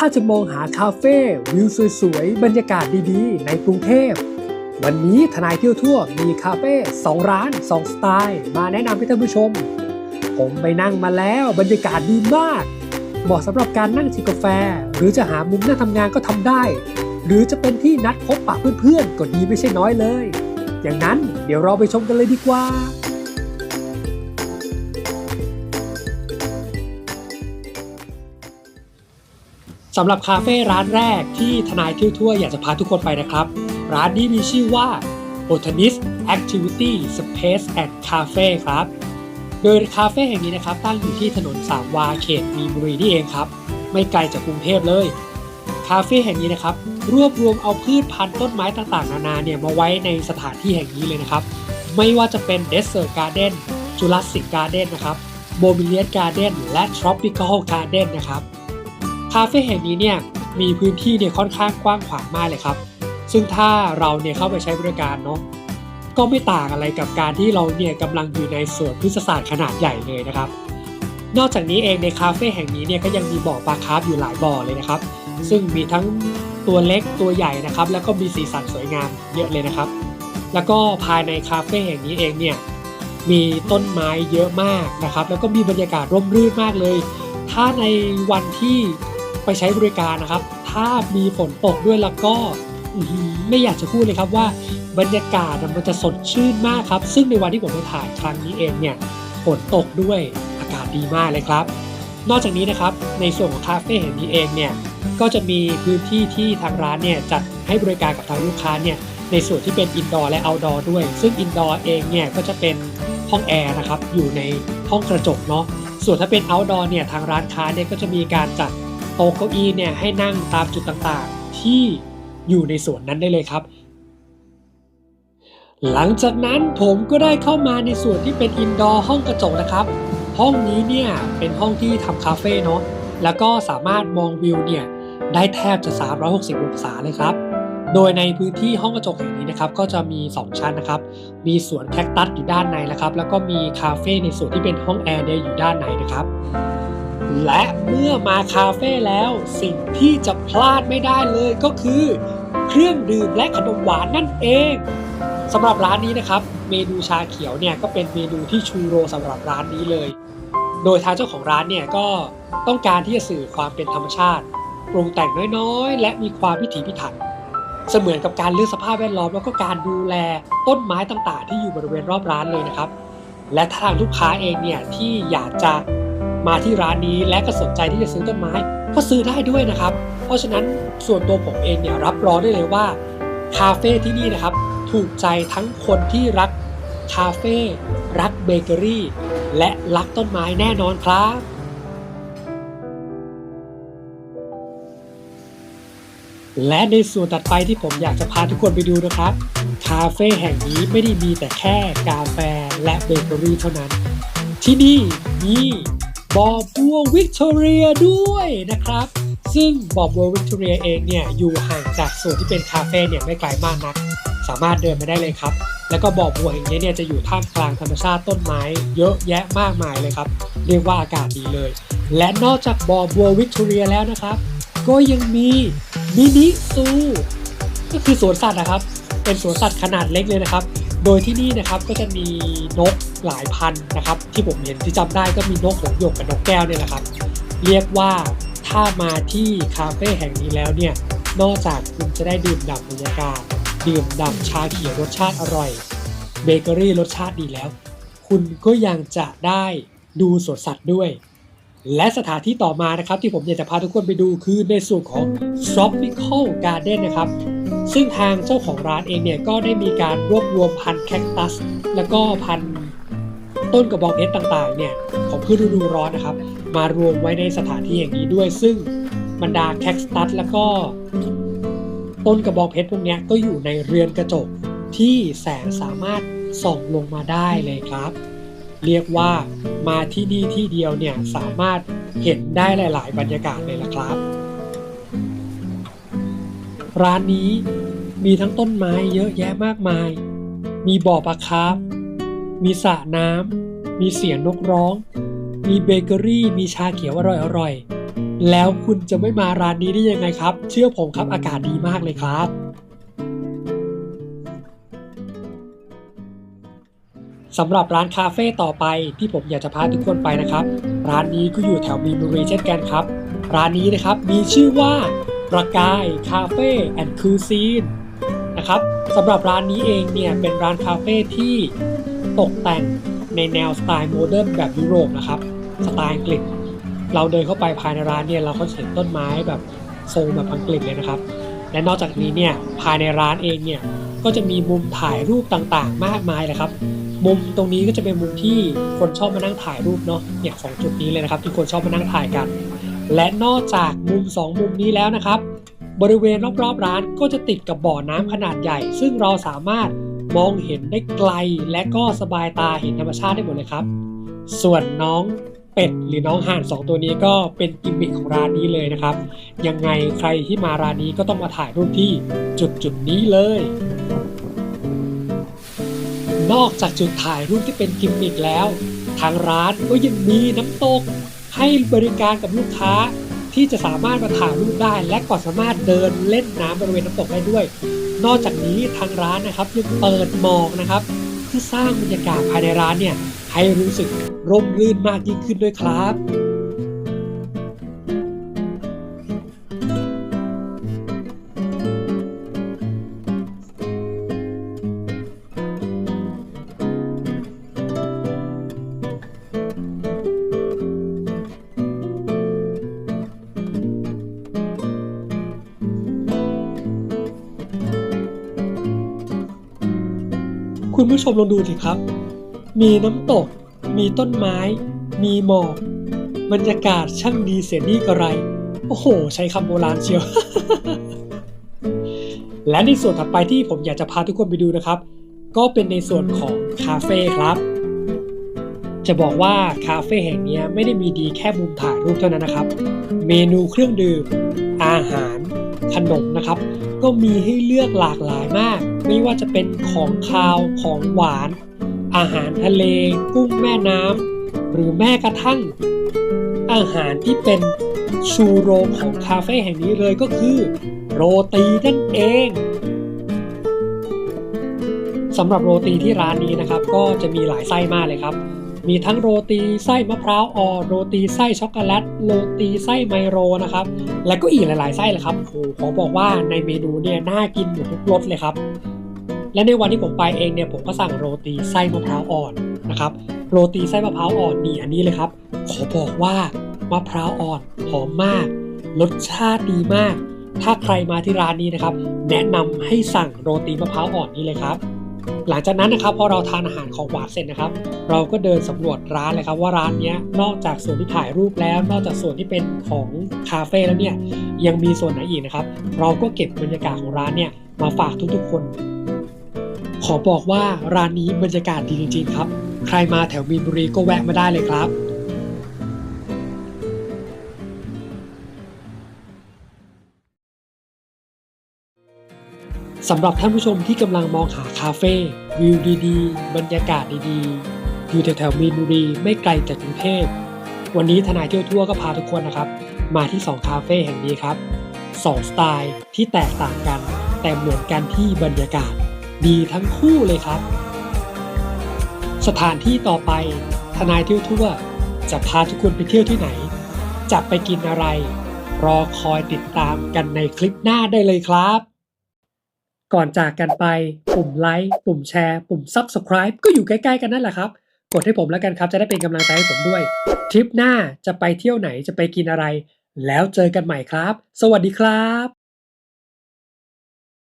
ถ้าจะมองหาคาเฟ่วิวสวยๆ บรรยากาศดีๆ ในกรุงเทพ วันนี้ทนายเที่ยวทั่วมีคาเฟ่2ร้าน 2 สไตล์ มาแนะนำให้ท่านผู้ชม ผมไปนั่งมาแล้วบรรยากาศดีมาก เหมาะสำหรับการนั่งจิบกาแฟ หรือจะหามุมนั่งทำงานก็ทำได้ หรือจะเป็นที่นัดพบปะเพื่อนๆ ก็ดีไม่ใช่น้อยเลย อย่างนั้นเดี๋ยวเราไปชมกันเลยดีกว่า สำหรับคาเฟ่ร้านแรกที่ทนายเที่ยวทั่วอยากจะพาทุกคนไปนะครับ ร้านนี้มีชื่อว่า Botanist Activity Space and Cafe ครับ โดยคาเฟ่แห่งนี้นะครับ ตั้งอยู่ที่ถนนสามวาเขตมีนบุรีนี่เองครับ ไม่ไกลจากกรุงเทพเลย คาเฟ่แห่งนี้นะครับ รวบรวมเอาพืชพันธุ์ต้นไม้ต่างๆ นานาเนี่ยมาไว้ในสถานที่แห่งนี้เลยนะครับ ไม่ว่าจะเป็น Desert Garden Jurassic Garden นะครับ b o m i l i a n Garden และ Tropical Garden นะครับ คาเฟ่แห่งนี้เนี่ยมีพื้นที่เนี่ยค่อนข้างกว้างขวางมากเลยครับ ซึ่งถ้าเราเนี่ยเข้าไปใช้บริการเนาะก็ไม่ต่างอะไรกับการที่เราเนี่ยกำลังอยู่ในสวนพฤกษศาสตร์ขนาดใหญ่เลยนะครับ นอกจากนี้เองในคาเฟ่แห่งนี้เนี่ยก็ยังมีบ่อปลาคาร์ฟอยู่หลายบ่อเลยนะครับ ซึ่งมีทั้งตัวเล็กตัวใหญ่นะครับ แล้วก็มีสีสันสวยงามเยอะเลยนะครับ แล้วก็ภายในคาเฟ่แห่งนี้เองเนี่ยมีต้นไม้เยอะมากนะครับ แล้วก็มีบรรยากาศร่มรื่นมากเลย ถ้าในวันที่ ไปใช้บริการนะครับ ถ้ามีฝนตกด้วยแล้วก็ไม่อยากจะพูดเลยครับว่าบรรยากาศมันจะสดชื่นมากครับ ซึ่งในวันที่ผมไปถ่ายครั้งนี้เองเนี่ยฝนตกด้วยอากาศดีมากเลยครับ นอกจากนี้นะครับในส่วนของคาเฟ่แห่งนี้เองเนี่ยก็จะมีพื้นที่ที่ทางร้านเนี่ยจัดให้บริการกับทางลูกค้าเนี่ยในส่วนที่เป็นอินดอร์และเอาดอร์ด้วย ซึ่งอินดอร์เองเนี่ยก็จะเป็นห้องแอร์นะครับอยู่ในห้องกระจกเนาะส่วนถ้าเป็น outdoor เนี่ยทางร้านค้าเนี่ยก็จะมีการจัด โต๊ะเก้าอี้เนี่ยให้นั่งตามจุดต่างๆ ที่อยู่ในสวนนั้นได้เลยครับ หลังจากนั้นผมก็ได้เข้ามาในส่วนที่เป็นอินดอร์ห้องกระจกนะครับ ห้องนี้เนี่ยเป็นห้องที่ทำคาเฟ่เนาะแล้วก็สามารถมองวิวเนี่ยได้แทบจะ 360 องศาเลยครับ โดยในพื้นที่ห้องกระจกแห่งนี้นะครับ ก็จะมี 2 ชั้นนะครับ มีสวนแคคตัสอยู่ด้านในนะครับ แล้วก็มีคาเฟ่ในส่วนที่เป็นห้องแอร์เนี่ยอยู่ด้านในนะครับ และเมื่อมาคาเฟ่แล้วสิ่งที่จะพลาดไม่ได้เลยก็คือ เครื่องดื่มและขนมหวานนั่นเองสำหรับร้านนี้นะครับ เมนูชาเขียวเนี่ยก็เป็นเมนูที่ชูโรงสำหรับร้านนี้เลย โดยทางเจ้าของร้านเนี่ยก็ต้องการที่จะสื่อความเป็นธรรมชาติปรุงแต่งน้อยๆ และมีความพิถีพิถัน เสมือนกับการเลือกสภาพแวดล้อมแล้วก็การดูแลต้นไม้ต่างๆ ที่อยู่บริเวณรอบร้านเลยนะครับ และถ้าทางลูกค้าเองเนี่ยที่อยากจะ มาที่ร้านนี้และก็สนใจที่จะซื้อต้นไม้ก็ซื้อได้ด้วยนะครับ เพราะฉะนั้นส่วนตัวผมเองเนี่ยรับรองได้เลยว่าคาเฟ่ที่นี่นะครับ ถูกใจทั้งคนที่รักคาเฟ่รักเบเกอรี่ และรักต้นไม้แน่นอนครับ และในส่วนถัดไปที่ผมอยากจะพาทุกคนไปดูนะครับ คาเฟ่แห่งนี้ไม่ได้มีแต่แค่กาแฟและเบเกอรี่เท่านั้น ที่นี่มี บ่อบัววิกตอเรียด้วยนะครับ ซึ่งบ่อบัววิกตอเรียเองเนี่ยอยู่ห่างจากส่วนที่เป็นคาเฟ่เนี่ยไม่ไกลมากนัก สามารถเดินมาได้เลยครับ แล้วก็บ่อบัวแห่งนี้เนี่ยจะอยู่ท่ามกลางธรรมชาติต้นไม้ เยอะแยะมากมายเลยครับ เรียกว่าอากาศดีเลย และนอกจากบ่อบัววิกตอเรียแล้วนะครับ ก็ยังมีมินิซูก็คือสวนสัตว์นะครับ เป็นสวนสัตว์ขนาดเล็กเลยนะครับ โดยที่นี่นะครับก็จะมีนกหลายพันนะครับ ที่ผมเห็นที่จำได้ก็มีนกหงส์หยกกับนกแก้วเนี่ยแหละครับ เรียกว่าถ้ามาที่คาเฟ่แห่งนี้แล้วเนี่ยนอกจากคุณจะได้ดื่มด่ำบรรยากาศดื่มด่ำชาเขียวรสชาติอร่อยเบเกอรี่รสชาติดีแล้ว คุณก็ยังจะได้ดูสวนสัตว์ด้วย และสถานที่ต่อมานะครับที่ผมอยากจะพาทุกคนไปดูคือในส่วนของ Tropical Garden นะครับ ซึ่งทางเจ้าของร้านเองเนี่ยก็ได้มีการรวบรวมพันธุ์แคคตัส แล้วก็พันธุ์ต้นกระบองเพชรต่างๆเนี่ยของพืชฤดูร้อนนะครับ มารวมไว้ในสถานที่แห่งนี้ด้วย ซึ่งบรรดาแคคตัส แล้วก็ต้นกระบองเพชรพวกนี้ก็อยู่ในเรือนกระจกที่แสงสามารถส่องลงมาได้เลยครับ เรียกว่ามาที่นี่ที่เดียวเนี่ยสามารถเห็นได้หลาย ๆ บรรยากาศเลยละครับ ร้านนี้มีทั้งต้นไม้เยอะแยะมากมาย มีบ่อปลาคาร์ฟมีสระน้ำ มีเสียงนกร้อง มีเบเกอรี่ มีชาเขียวอร่อยๆ แล้วคุณจะไม่มาร้านนี้ได้ยังไงครับ เชื่อผมครับอากาศดีมากเลยครับสำหรับร้านคาเฟ่ต่อไปที่ผมอยากจะพาทุกคนไปนะครับ ร้านนี้ก็อยู่แถวมีนบุรีเช่นกันครับ ร้านนี้นะครับมีชื่อว่า ประกายคาเฟ่แอนด์คูซีนนะครับสำหรับร้านนี้เองเนี่ยเป็นร้านคาเฟ่ที่ตกแต่งในแนวสไตล์โมเดิร์นแบบยุโรปนะครับสไตล์อังกฤษ เราเดินเข้าไปภายในร้านเนี่ยเราก็เห็นต้นไม้แบบทรงแบบอังกฤษเลยนะครับ และนอกจากนี้เนี่ยภายในร้านเองเนี่ยก็จะมีมุมถ่ายรูปต่างๆ มากมายเลยครับ มุมตรงนี้ก็จะเป็นมุมที่คนชอบมานั่งถ่ายรูปเนาะเนี่ยสองจุดนี้เลยนะครับที่คนชอบมานั่งถ่ายกัน และนอกจากมุม 2 มุมนี้แล้วนะครับ บริเวณรอบๆร้านก็จะติดกับบ่อน้ำขนาดใหญ่ ซึ่งเราสามารถมองเห็นได้ไกลและก็สบายตาเห็นธรรมชาติได้หมดเลยครับ ส่วนน้องเป็ดหรือน้องห่านสองตัวนี้ก็เป็นกิมมิคของร้านนี้เลยนะครับ ยังไงใครที่มาร้านนี้ก็ต้องมาถ่ายรูปที่จุดจุดๆนี้เลย นอกจากจุดถ่ายรูปที่เป็นกิมมิคแล้ว ทางร้านก็ยังมีน้ำตก ให้บริการกับลูกค้าที่จะสามารถมาถ่ายรูปได้ และก็สามารถเดินเล่นน้ำบริเวณน้ำตกได้ด้วย นอกจากนี้ทางร้านนะครับยังเปิดหมอกนะครับเพื่อสร้างบรรยากาศภายในร้านเนี่ยให้รู้สึกร่มรื่นมากยิ่งขึ้นด้วยครับ คุณผู้ชมลองดูสิครับ มีน้ำตก มีต้นไม้ มีหมอก บรรยากาศช่างดีเสียนี่กระไร โอ้โห ใช้คำโบราณเชียว และในส่วนถัดไปที่ผมอยากจะพาทุกคนไปดูนะครับ ก็เป็นในส่วนของคาเฟ่ครับ จะบอกว่าคาเฟ่แห่งนี้ไม่ได้มีดีแค่มุมถ่ายรูปเท่านั้นนะครับ เมนูเครื่องดื่ม อาหาร ขนมนะครับ ก็มีให้เลือกหลากหลายมาก ไม่ว่าจะเป็นของคาวของหวาน อาหารทะเล กุ้งแม่น้ำหรือแม้กระทั่ง อาหารที่เป็นชูโรงของคาเฟ่แห่งนี้เลยก็คือ โรตีนั่นเองสำหรับโรตีที่ร้านนี้นะครับ ก็จะมีหลายไส้มากเลยครับ มีทั้งโรตีไส้มะพร้าวอ่อนโรตีไส้ช็อกโกแลตโรตีไส้ไมโรนะครับ และก็อีกหลายๆไส้เลยครับโอ้โหขอบอกว่าในเมนูเนี่ยน่ากินหมดทุกรสเลยครับ และในวันที่ผมไปเองเนี่ยผมก็สั่งโรตีไส้มะพร้าวอ่อนนะครับ โรตีไส้มะพร้าวอ่อนนี่อันนี้เลยครับ ขอบอกว่ามะพร้าวอ่อนหอมมาก รสชาติดีมาก ถ้าใครมาที่ร้านนี้นะครับ แนะนำให้สั่งโรตีมะพร้าวอ่อนนี้เลยครับ หลังจากนั้นนะครับพอเราทานอาหารของหวานเสร็จนะครับ เราก็เดินสำรวจร้านเลยครับว่าร้านนี้นอกจากส่วนที่ถ่ายรูปแล้ว นอกจากส่วนที่เป็นของคาเฟ่แล้วเนี่ยยังมีส่วนไหนอีกนะครับ เราก็เก็บบรรยากาศของร้านเนี่ยมาฝากทุกๆคน ขอบอกว่าร้านนี้บรรยากาศดีจริงๆครับ ใครมาแถวมีนบุรีก็แวะมาได้เลยครับ สำหรับท่านผู้ชมที่กำลังมองหาคาเฟ่วิวดีๆ บรรยากาศดีๆ อยู่แถวๆมีนบุรีไม่ไกลจากกรุงเทพ วันนี้ทนายเที่ยวทั่วก็พาทุกคนนะครับ มาที่ 2 คาเฟ่แห่งนี้ครับ 2 สไตล์ที่แตกต่างกัน แต่เหมือนกันที่บรรยากาศ ดีทั้งคู่เลยครับ สถานที่ต่อไปทนายเที่ยวทั่ว จะพาทุกคนไปเที่ยวที่ไหน จะไปกินอะไร รอคอยติดตามกันในคลิปหน้าได้เลยครับ ก่อนจากกันไป ปุ่มไลค์ปุ่มแชร์ ปุ่ม Subscribe ก็อยู่ใกล้ๆกันนั่นแหละครับ กดให้ผมแล้วกันครับ จะได้เป็นกำลังใจให้ผมด้วย ทริปหน้าจะไปเที่ยวไหนจะไปกินอะไร แล้วเจอกันใหม่ครับ สวัสดีครับ